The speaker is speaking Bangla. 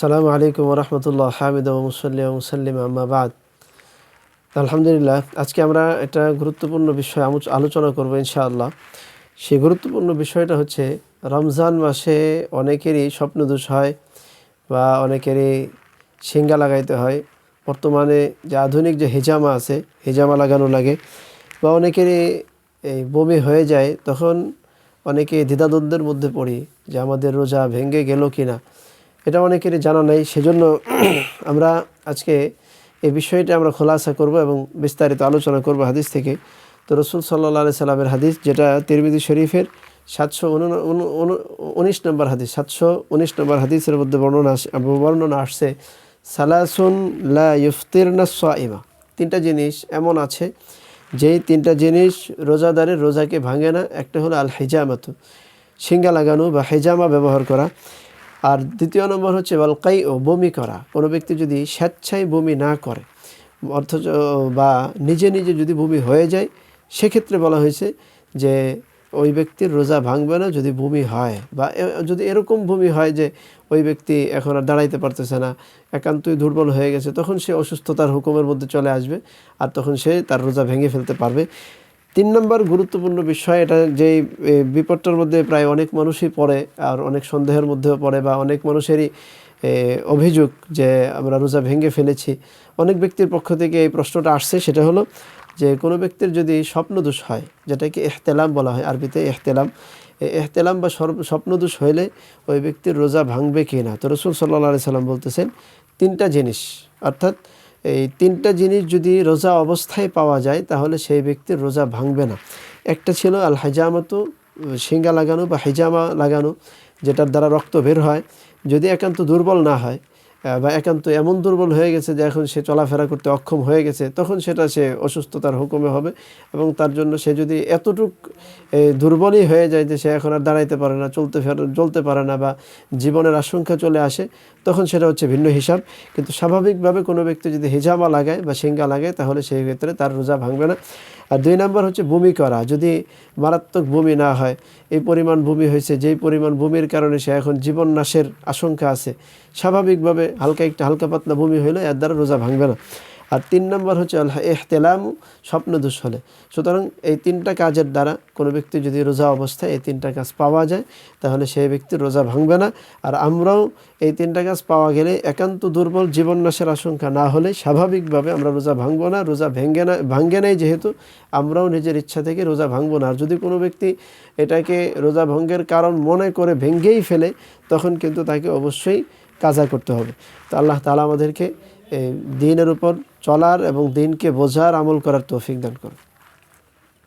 সালামু আলাইকুম রহমতুল্লাহ হামিদ মুসল্লি মুসাল্লিম আম্মাবাদ আলহামদুলিল্লাহ, আজকে আমরা একটা গুরুত্বপূর্ণ বিষয় আলোচনা করব ইনশাআল্লাহ। সেই গুরুত্বপূর্ণ বিষয়টা হচ্ছে, রমজান মাসে অনেকেরই স্বপ্নদোষ হয় বা অনেকেরই সিঙ্গা লাগাইতে হয়। বর্তমানে যে আধুনিক যে হিজামা আছে, হেজামা লাগানো লাগে বা অনেকেরই এই বমি হয়ে যায়, তখন অনেকে দ্বিধাদ্বন্দ্বের মধ্যে পড়ি যে আমাদের রোজা ভেঙে গেল কি না এটা অনেকেরই জানা নেই, সেজন্য আমরা আজকে এই বিষয়টা আমরা খোলাসা করব এবং বিস্তারিত আলোচনা করব হাদিস থেকে। তো রসুল সাল্লাহ আলি সাল্লামের হাদিস, যেটা তিরমিদি শরীফের সাতশো উনিশ নম্বর হাদিস, সাতশো উনিশ নম্বর হাদিসের মধ্যে বর্ণনা বর্ণনা আসছে, সালাসুন লা ইফতিরনা সাইমা। তিনটা জিনিস এমন আছে, যেই তিনটা জিনিস রোজাদারের রোজাকে ভাঙে না, একটা হলো আল হেজামাতু সিঙ্গা লাগানো বা হেজামা ব্যবহার করা। আর দ্বিতীয় নম্বর হচ্ছে বালকাই ও বমি করা। কোনো ব্যক্তি যদি স্বেচ্ছায় বমি না করে, অথচ, বা নিজে নিজে যদি বমি হয়ে যায়, সেক্ষেত্রে বলা হয়েছে যে, ওই ব্যক্তির রোজা ভাঙবে না যদি বমি হয়। বা যদি এরকম বমি হয় যে, ওই ব্যক্তি এখন আর দাঁড়াইতে পারতেছে না, একান্তই দুর্বল হয়ে গেছে, তখন সে অসুস্থতার হুকুমের মধ্যে চলে আসবে, আর তখন সে তার রোজা ভেঙে ফেলতে পারবে। তিন নম্বর গুরুত্বপূর্ণ বিষয় এটা এ, বিপদটার মধ্যে প্রায় অনেক মানুষই পড়ে আর অনেক সন্দেহের মধ্যেও পড়ে বা অনেক মানুষেরই অভিযোগ যে আমরা রোজা ভেঙে ফেলেছি। অনেক ব্যক্তির পক্ষ থেকে এই প্রশ্নটা আসছে সেটা হলো যে কোনো ব্যক্তির যদি স্বপ্নদোষ হয় যেটাকে এহতেলাম বলা হয় আরবিতে এহতেলাম এহতেলাম বা স্বপ্নদোষ হইলে ওই ব্যক্তির রোজা ভাঙবে কি না? তো রসুল সাল্লাহ সাল্লাম বলতেছেন তিনটা জিনিস অর্থাৎ এই তিনটা জিনিস যদি রোজা অবস্থায় পাওয়া যায়, তাহলে সেই ব্যক্তির রোজা ভাঙবে না। একটা ছিল আল হাজামাতো শিঙ্গা লাগানো বা হিজামা লাগানো, যেটার দ্বারা রক্ত বের হয়। যদি একান্ত দুর্বল না হয় বা একান্ত এমন দুর্বল হয়ে গেছে যে এখন সে চলাফেরা করতে অক্ষম হয়ে গেছে, তখন সেটা সে অসুস্থতার হুকুমে হবে এবং তার জন্য সে যদি এতটুক দুর্বলই হয়ে যায় যে সে এখন আর দাঁড়াইতে পারে না, চলতে চলতে পারে না বা জীবনের আশঙ্কা চলে আসে, তখন সেটা হচ্ছে ভিন্ন হিসাব। কিন্তু স্বাভাবিকভাবে কোনো ব্যক্তি যদি হিজামা লাগায় বা সিঙ্গা লাগায়, তাহলে সেই ক্ষেত্রে তার রোজা ভাঙবে না। আর দুই নম্বর হচ্ছে বমি করা। যদি মারাত্মক বমি না হয়, এই পরিমাণ বমি হয়েছে, যেই পরিমাণ বমির কারণে সে এখন জীবন নাশের আশঙ্কা আছে, স্বাভাবিকভাবে হালকা একটা হালকা পাতলা বমি হইলে এর দ্বারা রোজা ভাঙবে না। আর তিন নম্বর হচ্ছে আল্লাহ এহতেলাম স্বপ্নদোষ হলে সুতরাং এই তিনটা কাজের দ্বারা কোনো ব্যক্তি যদি রোজা অবস্থায় এই তিনটা কাজ পাওয়া যায়, তাহলে সেই ব্যক্তির রোজা ভাঙবে না। আর আমরাও এই তিনটা কাজ পাওয়া গেলে একান্ত দুর্বল জীবন নাশের আশঙ্কা না হলে স্বাভাবিকভাবে আমরা রোজা ভাঙব না, রোজা ভেঙ্গে না ভাঙ্গে নাই যেহেতু, আমরাও নিজের ইচ্ছা থেকে রোজা ভাঙবো না। আর যদি কোনো ব্যক্তি এটাকে রোজা ভঙ্গের কারণ মনে করে ভেঙ্গেই ফেলে, তখন কিন্তু তাকে অবশ্যই কাজা করতে হবে। তো আল্লাহ তালা আমাদেরকে দিনের উপর চলার এবং দিনকে বোঝার আমল করার তৌফিক দান করুন।